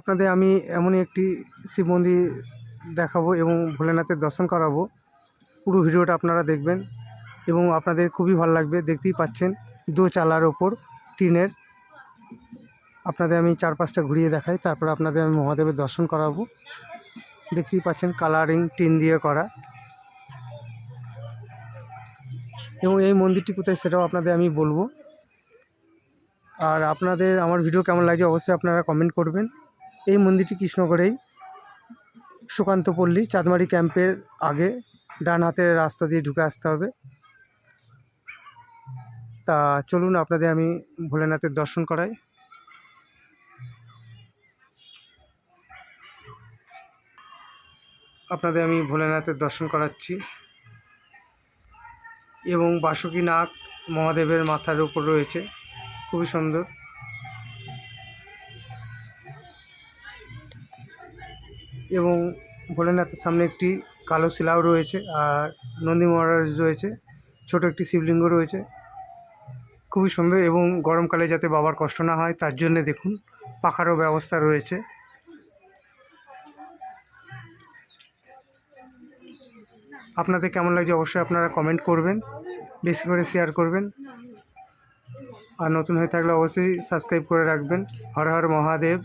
আপনাদের আমি এমনই একটি শিব মন্দির দেখাবো এবং ভোলেনাথের দর্শন করাবো। পুরো ভিডিওটা আপনারা দেখবেন এবং আপনাদের খুবই ভালো লাগবে, দেখতেই পাচ্ছেন দোচালার ওপর টিনের। আপনাদের আমি চার পাঁচটা ঘুরিয়ে দেখাই, তারপর আপনাদের আমি মহাদেবের দর্শন করাবো। দেখতেই পাচ্ছেন কালারিং টিন দিয়ে করা। এবং এই মন্দিরটি কোথায় সেটাও আপনাদের আমি বলব। আর আপনাদের আমার ভিডিও কেমন লাগছে অবশ্যই আপনারা কমেন্ট করবেন। এই মন্দিরটি কৃষ্ণগড়েই। সুকান্ত পল্লী, চাঁদমারি ক্যাম্পের আগে ডান হাতের রাস্তা দিয়ে ঢুকে আসতে হবে। তা চলুন, আপনাদের আমি ভোলেনাথের দর্শন করাই। আপনাদের আমি ভোলেনাথের দর্শন করাচ্ছি। এবং বাসুকী নাগ মহাদেবের মাথার উপর রয়েছে। খুবই সুন্দর। এবং ভোলেনাথের সামনে একটি কালো শিলাও রয়েছে আর নন্দী মহারাজ রয়েছে। ছোট একটি শিবলিঙ্গ রয়েছে। খুবই সুন্দর এবং গরমকালে যাতে বাবার কষ্ট না হয়, তার জন্যে দেখুন, পাখারও ব্যবস্থা রয়েছে। আপনাদের কেমন লাগছে অবশ্যই আপনারা কমেন্ট করবেন, বেশি করে শেয়ার করবেন। আর নতুন হয়ে থাকলে অবশ্যই সাবস্ক্রাইব করে রাখবেন। হর হর মহাদেব।